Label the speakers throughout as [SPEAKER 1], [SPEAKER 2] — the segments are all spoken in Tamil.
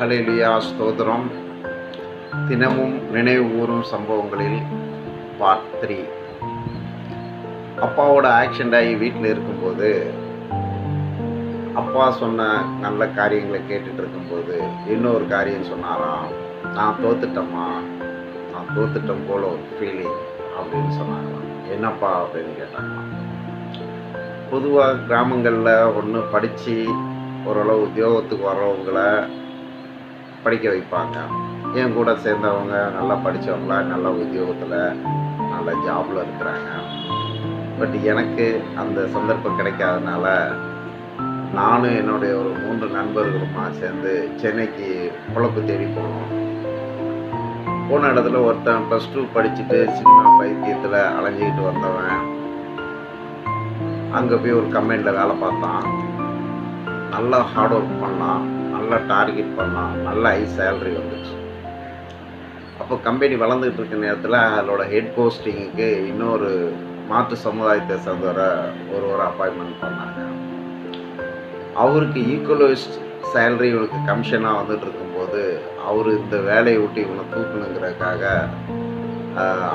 [SPEAKER 1] ஹலேலியா ஸ்தோதரம் தினமும் நினைவு கூறும் சம்பவங்களில் பார்ட் த்ரீ அப்பாவோட ஆக்சிடென்ட் ஆகி வீட்டில் இருக்கும்போது அப்பா சொன்ன நல்ல காரியங்களை கேட்டுட்டு இருக்கும்போது இன்னொரு காரியம் சொன்னாராம் நான் தோத்துட்டேம்மா நான் தோத்துட்டேன் போல ஒரு ஃபீலிங் அப்படின்னு சொன்னாங்களாம். என்னப்பா? அப்படின்னு கேட்டாங்களாம். பொதுவாக கிராமங்களில் ஒன்று படித்து ஓரளவு உத்தியோகத்துக்கு வர்றவங்கள படிக்க வைப்பாங்க. என் கூட சேர்ந்தவங்க நல்லா படித்தவங்கள நல்ல உத்தியோகத்தில் நல்ல ஜாபில் இருக்கிறாங்க. பட் எனக்கு அந்த சந்தர்ப்பம் கிடைக்காதனால நானும் என்னுடைய ஒரு மூன்று நண்பர்களுமா சேர்ந்து சென்னைக்கு பொழப்பு தேடி போனோம். போன இடத்துல ஒருத்தன் ப்ளஸ் டூ படிச்சுட்டு சினிமா பைத்தியத்தில் அலைஞ்சிக்கிட்டு வந்தவன். அங்கே போய் ஒரு கம்பெனியில் வேலை பார்த்தான். நல்லா ஹார்ட் ஒர்க் பண்ணான். நல்லா டார்கெட் பண்ணலாம். நல்ல ஹை சேலரி வந்துச்சு. அப்போ கம்பெனி வளர்ந்துக்கிட்டு இருக்க நேரத்தில் அதோட ஹெட் போஸ்டிங்குக்கு இன்னொரு மாற்று சமுதாயத்தை சேர்ந்தவரை ஒரு ஒரு அப்பாயின்மெண்ட் பண்ணாங்க. அவருக்கு ஈக்குவலைஸ்ட் சேலரி இவனுக்கு கமிஷனாக வந்துட்டு இருக்கும்போது அவர் இந்த வேலையை விட்டு இவனை தூக்கணுங்கிறதுக்காக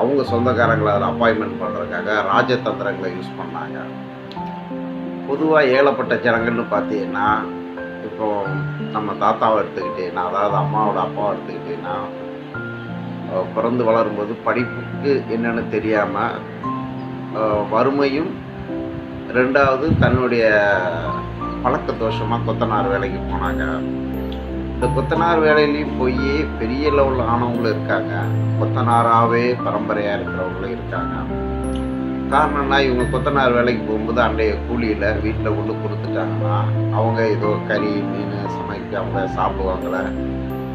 [SPEAKER 1] அவங்க சொந்தக்காரங்களை அதில் அப்பாயின்மெண்ட் பண்ணுறதுக்காக ராஜதந்திரங்களை யூஸ் பண்ணாங்க. பொதுவாக ஏழப்பட்ட ஜனங்கள்னு பார்த்தீங்கன்னா இப்போ நம்ம தாத்தாவை எடுத்துக்கிட்டீங்கன்னா அதாவது அம்மாவோட அப்பாவை எடுத்துக்கிட்டேன்னா பிறந்து வளரும்போது படிப்புக்கு என்னென்னு தெரியாமல் வறுமையும் ரெண்டாவது தன்னுடைய பழக்க தோஷமாக கொத்தனார் வேலைக்கு போனாங்க. இந்த கொத்தனார் வேலையிலையும் போய் பெரிய லெவலில் ஆனவங்களும் இருக்காங்க. கொத்தனாராகவே பரம்பரையாக இருக்கிறவங்களும் இருக்காங்க. காரணம்னா இவங்க கொத்தனார் வேலைக்கு போகும்போது அன்றைய கூலியில் வீட்டில் கொண்டு கொடுத்துட்டாங்கன்னா அவங்க ஏதோ கறி மீன் சமைக்க அவங்க சாப்பிடுவாங்கள.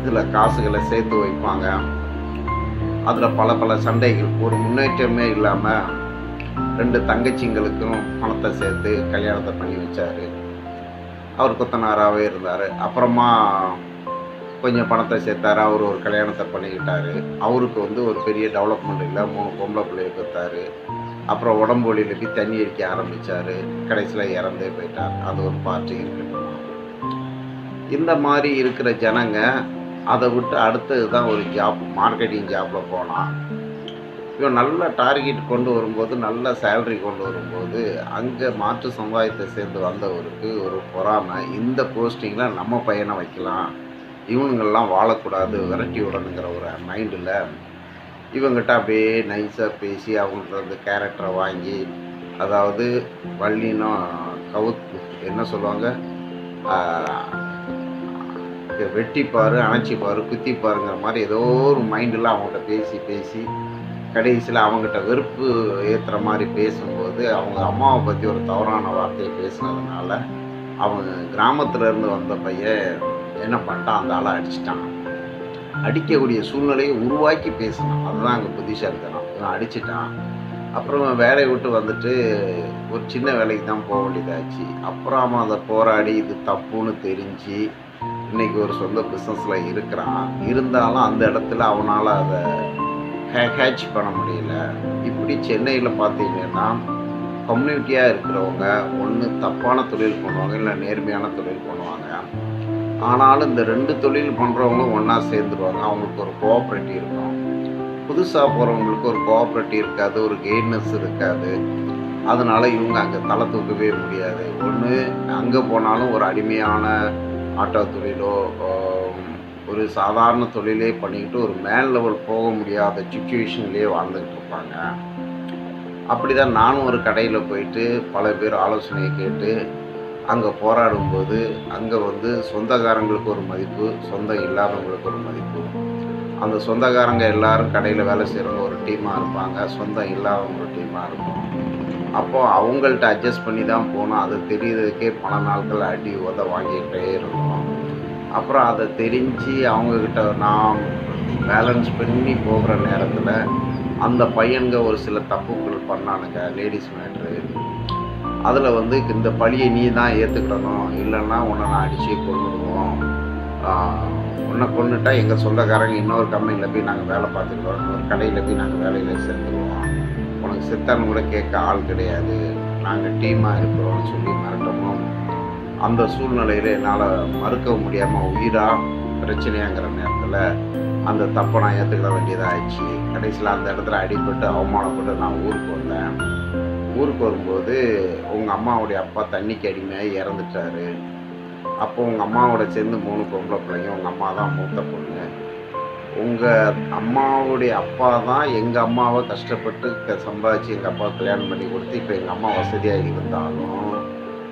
[SPEAKER 1] இதில் காசுகளை சேர்த்து வைப்பாங்க. அதில் பல பல சண்டைகள். ஒரு முன்னேற்றமே இல்லாமல் ரெண்டு தங்கச்சிங்களுக்கும் பணத்தை சேர்த்து கல்யாணத்தை பண்ணி வச்சார். அவர் கொத்தனாராகவே இருந்தார். அப்புறமா கொஞ்சம் பணத்தை சேர்த்தாரு. அவர் ஒரு கல்யாணத்தை பண்ணிக்கிட்டார். அவருக்கு வந்து ஒரு பெரிய டெவலப்மெண்ட் இல்லை. மூணு பொம்பளை பிள்ளைய பெற்றாரு அப்புறம் உடம்பு வழியில் போய் தண்ணி அடிக்க ஆரம்பித்தார் கடைசியில் இறந்தே போயிட்டார். அது ஒரு பார்ட்டி இருக்கட்டும். இந்த மாதிரி இருக்கிற ஜனங்க அதை விட்டு அடுத்தது தான் ஒரு ஜாப் மார்க்கெட்டிங் ஜாப்பில் போனான் இவன் நல்ல டார்கெட் கொண்டு வரும்போது நல்ல சேல்ரி கொண்டு வரும்போது அங்கே மாற்று சமுதாயத்தை சேர்ந்து வந்தவருக்கு ஒரு பொறாமை. இந்த போஸ்டிங்கில் நம்ம பையனை வைக்கலாம். இவனுங்கள்லாம் வாழக்கூடாது விரட்டி விடணுங்கிற ஒரு மைண்டில் இவங்ககிட்ட அப்படியே நைஸாக பேசி அவங்கள்ட்ட வந்து கேரக்டரை வாங்கி அதாவது வள்ளினம் கவுத் என்ன சொல்லுவாங்க? ஆஹ் வெட்டிப்பார் அணைச்சிப்பார் குத்திப்பாருங்கிற மாதிரி ஏதோ ஒரு மைண்டில் அவங்ககிட்ட பேசி பேசி கடைசியில் அவங்ககிட்ட வெறுப்பு ஏற்றுற மாதிரி பேசும்போது அவங்க அம்மாவை பற்றி ஒரு தவறான வார்த்தையை பேசினதுனால அவங்க கிராமத்துலேருந்து வந்த பையன் என்ன பண்ணிட்டான்? அந்த ஆளை அடிச்சிட்டான். அடிக்கக்கூடிய சூழ்நிலையை உருவாக்கி பேசணும் அதுதான் அங்கே புத்திசாலித்தனம். இவன் அடிச்சிட்டான். அப்புறம் வேலையை விட்டு வந்துட்டு ஒரு சின்ன வேலைக்கு தான் போக வேண்டியதாச்சு. அப்புறம் அவன் அதை போராடி இது தப்புன்னு தெரிஞ்சு இன்னைக்கு ஒரு சொந்த பிஸ்னஸில் இருக்கிறான். இருந்தாலும் அந்த இடத்துல அவனால் அதை ஹேட்ச் பண்ண முடியல. இப்படி சென்னையில் பார்த்தீங்கன்னா கம்யூனிட்டியாக இருக்கிறவங்க ஒன்று தப்பான தொழில் பண்ணுவாங்க இல்லை நேர்மையான தொழில் பண்ணுவாங்க. ஆனாலும் இந்த ரெண்டு தொழில் பண்ணுறவங்களும் ஒன்றா சேர்ந்துருவாங்க. அவங்களுக்கு ஒரு கோஆப்ரேட்டிவ் இருக்கும். புதுசாக போகிறவங்களுக்கு ஒரு கோஆப்ரேட்டிவ் இருக்காது ஒரு கெய்ட்னஸ் இருக்காது. அதனால இவங்க அங்கே தலை தூக்கவே முடியாது. ஒன்று அங்கே போனாலும் ஒரு அடிமையான ஆட்டோ தொழிலோ ஒரு சாதாரண தொழிலே பண்ணிக்கிட்டு ஒரு மேன் லெவல் போக முடியாத சுச்சுவேஷன்லேயே வாழ்ந்துக்கிட்டு இருப்பாங்க. அப்படி தான் நானும் ஒரு கடையில் போயிட்டு பல பேர் ஆலோசனையை கேட்டு அங்கே போராடும்போது அங்கே வந்து சொந்தக்காரங்களுக்கு ஒரு மதிப்பு சொந்தம் இல்லாதவங்களுக்கு ஒரு மதிப்பு. அந்த சொந்தக்காரங்க எல்லாரும் கடையில் வேலை செய்கிறவங்க ஒரு டீமாக இருப்பாங்க சொந்தம் இல்லாதவங்க ஒரு டீமாக இருக்கும் அப்போது அவங்கள்ட்ட அட்ஜஸ்ட் பண்ணி தான் போனோம் அது தெரியறதுக்கே பல நாட்கள் அடி உத வாங்கிக்கிட்டே இருந்தோம் அப்புறம் அதை தெரிஞ்சு அவங்கக்கிட்ட நான் பேலன்ஸ் பண்ணி போகிற நேரத்தில் அந்த பையனுங்க ஒரு சில தப்புகள் பண்ணானுங்க லேடிஸ் மேட்ரு அதில் வந்து இந்த பழியை நீ தான் ஏற்றுக்கிடணும் இல்லைன்னா உன்னை நான் அடித்து கொண்டுடுவோம் உன்னை கொண்டுட்டா எங்கள் சொந்தக்காரங்க இன்னொரு கம்பெனியில் போய் நாங்கள் வேலை பார்த்துக்குறோம் இன்னொரு கடையில் போய் நாங்கள் வேலையில் சேர்ந்துருவோம் உனக்கு செத்தான்னு கூட கேட்க ஆள் கிடையாது. நாங்கள் டீமாக இருக்கிறோம்னு சொல்லி மிரட்டவும் அந்த சூழ்நிலையில் என்னால் மறுக்க முடியாமல் உயிராக பிரச்சனையாங்கிற நேரத்தில் அந்த தப்பை நான் ஏற்றுக்கிட வேண்டியதாகிடுச்சு கடைசியில் அந்த இடத்துல அடிபட்டு அவமானப்பட்டு நான் ஊருக்கு வந்தேன். ஊருக்கு வரும்போது உங்கள் அம்மாவுடைய அப்பா தண்ணிக்கு அடிமையாக இறந்துட்டாரு. அப்போ உங்கள் அம்மாவோட சேர்ந்து மூணு பொம்பளை பிள்ளைங்க உங்கள் அம்மா தான் மூத்த பொண்ணு. உங்கள் அம்மாவுடைய அப்பா தான் எங்கள் அம்மாவை கஷ்டப்பட்டு க- சம்பாதிச்சு எங்கள் அப்பா கல்யாணம் பண்ணி கொடுத்து இப்போ எங்கள் அம்மா வசதியாக இருந்தாலும்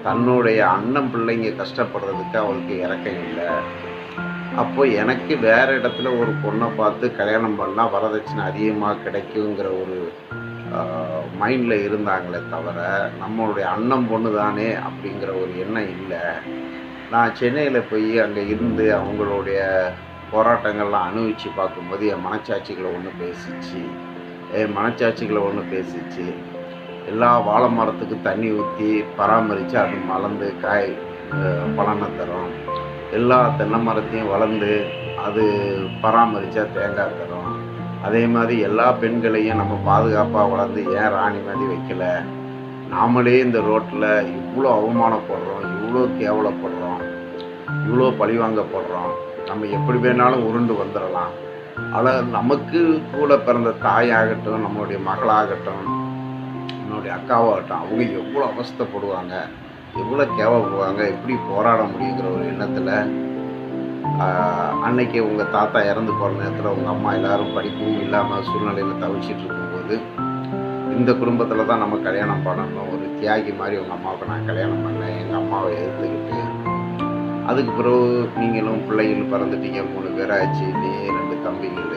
[SPEAKER 1] தன்னுடைய அண்ணன் பிள்ளைங்க கஷ்டப்படுறதுக்கு அவளுக்கு இறக்கம் இல்லை. அப்போ எனக்கு வேற இடத்துல ஒரு பொண்ணை பார்த்து கல்யாணம் பண்ணால் வரதட்சணை அதிகமாக கிடைக்குங்கிற ஒரு மைண்டில் இருந்தாங்களே தவிர நம்மளுடைய அண்ணன் பொண்ணு தானே அப்படிங்கிற ஒரு எண்ணம் இல்லை. நான் சென்னையில் போய் அங்கே இருந்து அவங்களுடைய போராட்டங்கள்லாம் அனுபவித்து பார்க்கும்போது என் மனச்சாட்சிகளை ஒன்று பேசிச்சு. என் மனச்சாட்சிகளை ஒன்று பேசிச்சு. எல்லா வாழை மரத்துக்கு தண்ணி ஊற்றி பராமரித்து அது மலர்ந்து காய் பலனை தரும். எல்லா தென்னை மரத்தையும் வளர்ந்து அது பராமரித்தா தேங்காய் தரும். அதே மாதிரி எல்லா பெண்களையும் நம்ம பாதுகாப்பாக வளர்ந்து ஏன் ராணி மாதிரி வைக்கல? நாமளே இந்த ரோட்டில் இவ்வளோ அவமானப்படுறோம் இவ்வளோ கேவலப்படுறோம் இவ்வளோ பழிவாங்கப்படுறோம் நம்ம எப்படி வேணாலும் உருண்டு வந்துடலாம் ஆனால் நமக்கு கூட பிறந்த தாயாகட்டும் நம்மளுடைய மகளாகட்டும் என்னுடைய அக்காவாகட்டும் அவங்க எவ்வளோ அவஸ்தைப்படுவாங்க எவ்வளோ கேவப்படுவாங்க எப்படி போராட முடியுங்கிற ஒரு எண்ணத்தில் அன்னைக்கு உங்கள் தாத்தா இறந்து போகிற நேரத்தில் உங்கள் அம்மா எல்லாரும் படிப்பும் இல்லாமல் சூழ்நிலையில் தவிச்சிட்டு இருக்கும்போது இந்த குடும்பத்தில் தான் நம்ம கல்யாணம் பண்ணணும். ஒரு தியாகி மாதிரி உங்கள் அம்மாவுக்கு நான் கல்யாணம் பண்ணேன். எங்கள் அம்மாவை எதிர்த்துக்கிட்டு அதுக்கு பிறகு நீங்களும் பிள்ளைகளும் பிறந்துட்டீங்க மூணு பேராச்சு நீ ரெண்டு தம்பிகள்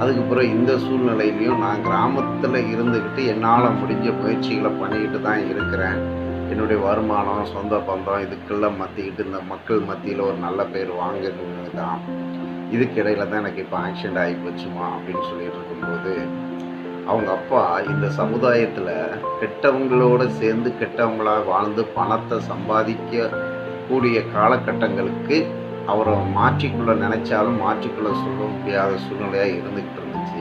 [SPEAKER 1] அதுக்கு பிறகு இந்த சூழ்நிலையிலையும் நான் கிராமத்தில் இருந்துக்கிட்டு என்னால் முடிஞ்ச முயற்சிகளை பண்ணிக்கிட்டு தான் இருக்கிறேன். என்னுடைய வருமானம் சொந்த பந்தம் இதுக்கெல்லாம் மத்திக்கிட்டு இந்த மக்கள் மத்தியில் ஒரு நல்ல பேர் வாங்குறது தான். இதுக்கு இடையில தான் எனக்கு இப்போ ஆக்சிடென்ட் ஆகி போச்சுமா அப்படின்னு சொல்லிட்டு இருக்கும்போது அவங்க அப்பா இந்த சமுதாயத்தில் கெட்டவங்களோட சேர்ந்து கெட்டவங்களாக வாழ்ந்து பணத்தை சம்பாதிக்க கூடிய காலகட்டங்களுக்கு அவரை மாற்றிக்கொள்ள நினைச்சாலும் மாற்றிக்கொள்ள சொல்ல முடியாத சூழ்நிலையாக இருந்துக்கிட்டு இருந்துச்சு.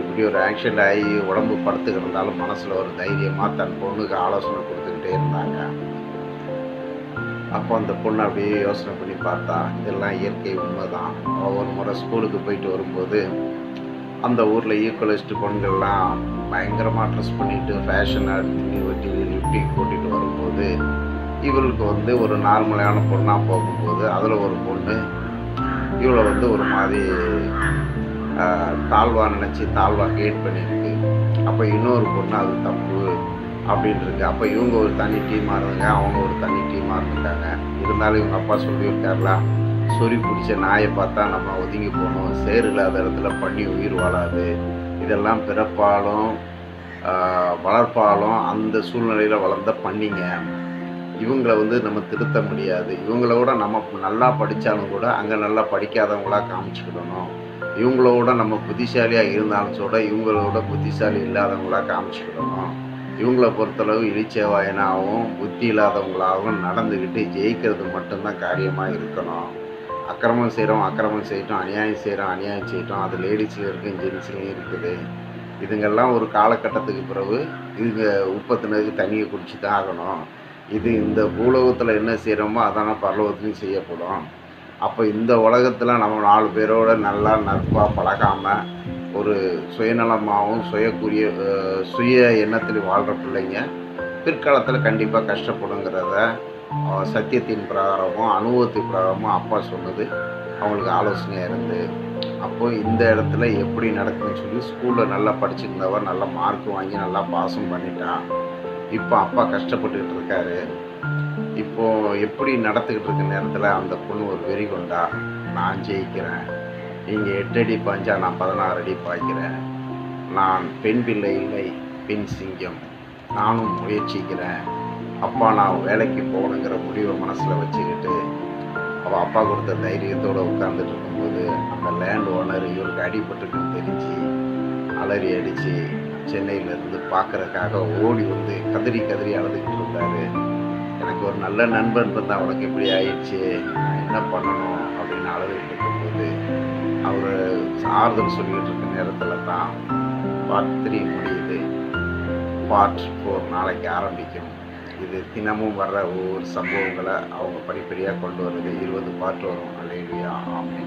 [SPEAKER 1] இப்படி ஒரு ஆக்சிடென்ட் ஆகி உடம்பு படுத்துக்கிட்டு இருந்தாலும் மனசில் ஒரு தைரியமாக தன் பொண்ணுக்கு ஆலோசனை கொடுத்துக்கிட்டே இருந்தாங்க. அப்போ அந்த பொண்ணு அப்படியே யோசனை பண்ணி பார்த்தா இதெல்லாம் இயற்கை உண்மை தான் ஒரு முறை ஸ்கூலுக்கு போயிட்டு வரும்போது அந்த ஊரில் ஈக்குவலிஸ்ட் பொண்ணுகள்லாம் பயங்கரமாக ட்ரெஸ் பண்ணிட்டு ஃபேஷனாக துணி வெட்டி லிப்டி கூட்டிகிட்டு வரும்போது இவளுக்கு வந்து ஒரு நார்மலான பொண்ணாக போகும்போது அதில் ஒரு பொண்ணு இவளை வந்து ஒரு மாதிரி தாழ்வாக நினச்சி தாழ்வாக ஹேட் பண்ணியிருக்கு. அப்போ இன்னொரு பொண்ணு அது தப்பு அப்படின்னு இருக்கு அப்போ இவங்க ஒரு தனி டீமாக இருந்தாங்க அவங்க ஒரு தனி டீமாக இருந்துட்டாங்க. இருந்தாலும் இவங்க அப்பா சொல்லியிருக்காருல சொறி பிடிச்ச நாயை பார்த்தா நம்ம ஒதுங்கி போகணும் சேர் இல்லாத இடத்துல பண்ணி உயிர் வாழாது. இதெல்லாம் பிறப்பாலும் வளர்ப்பாலும் அந்த சூழ்நிலையில் வளர்ந்த பண்ணிங்க. இவங்கள வந்து நம்ம திருத்த முடியாது. இவங்களோட நம்ம நல்லா படித்தாலும் கூட அங்கே நல்லா படிக்காதவங்களா காமிச்சுக்கிடணும். இவங்களோட நம்ம புத்திசாலியாக இருந்தாலும் கூட இவங்களோட புத்திசாலி இல்லாதவங்களா காமிச்சுக்கிடணும். இவங்களை பொறுத்தளவு இழிச்சவாயனாகவும் புத்தி இல்லாதவங்களாகவும் நடந்துக்கிட்டு ஜெயிக்கிறது மட்டும்தான் காரியமாக இருக்கணும். அக்கிரமம் செய்கிறோம் அக்கிரமம் செய்யட்டும் அநியாயம் செய்கிறோம் அநியாயம் செய்யட்டும் அது லேடிஸ்லையும் இருக்கும் ஜென்ஸ்லையும் இருக்குது. இதுங்கெல்லாம் ஒரு காலகட்டத்துக்கு பிறகு இதுங்க உப்பத்தினதுக்கு தண்ணியை குடிச்சு தான் ஆகணும். இது இந்த பூலோகத்தில் என்ன செய்கிறோமோ அதான பரலோகத்துலையும் செய்யப்படும். அப்போ இந்த உலகத்தில் நம்ம நாலு பேரோட நல்லா நட்பாக பழகாமல் ஒரு சுயநலமாகவும் சுயக்குரிய சுய எண்ணத்தில் வாழ்கிற பிள்ளைங்க பிற்காலத்தில் கண்டிப்பாக கஷ்டப்படுங்கிறத சத்தியத்தின் பிரகாரமும் அனுபவத்தின் பிரகாரமும் அப்பா சொன்னது அவங்களுக்கு ஆலோசனையாக இருந்து அப்போது இந்த இடத்துல எப்படி நடக்குதுன்னு சொல்லி ஸ்கூலில் நல்லா படிச்சிருந்தவன் நல்லா மார்க் வாங்கி நல்லா பாஸும் பண்ணிட்டான். இப்போ அப்பா கஷ்டப்பட்டுக்கிட்டு இருக்காரு. இப்போ எப்படி நடத்துக்கிட்டு இருக்க நேரத்தில் அந்த பொண்ணு ஒரு வெறி கொண்டா? நான் ஜெயிக்கிறேன். நீங்கள் எட்டு அடி பாய்ஞ்சா நான் பதினாறு அடி பாய்க்கிறேன். நான் பெண் பிள்ளை இல்லை பெண் சிங்கம். நானும் முயற்சிக்கிறேன். அப்பா நான் வேலைக்கு போகணுங்கிற முடிவை மனசில் வச்சுக்கிட்டு அவள் அப்பா கொடுத்த தைரியத்தோடு உட்காந்துட்டு இருக்கும்போது அந்த லேண்ட் ஓனர் இவருக்கு அடிபட்டுருக்குன்னு தெரிஞ்சு அலறி அடித்து சென்னையிலேருந்து பார்க்கறதுக்காக ஓடி வந்து கதறி கதறி அழுதுகிட்டு இருந்தார். எனக்கு ஒரு நல்ல நண்பன் இருந்தால் அவனுக்கு எப்படி ஆயிடுச்சு நான் என்ன பண்ணணும் அப்படின்னு அழுதுகிட்டு இருக்கும்போது அவர் ஆறுதல் சொல்லிக்கிட்டு இருக்க நேரத்தில் தான் பார்ட் த்ரீ முடியுது. பார்ட் ஃபோர் நாளைக்கு ஆரம்பிக்கும். இது தினமும் வர்ற ஒவ்வொரு சம்பவங்களை அவங்க படிப்படியாக கொண்டு வர்றது இருபது பாட்டு வரும். அலையிலையா ஆமே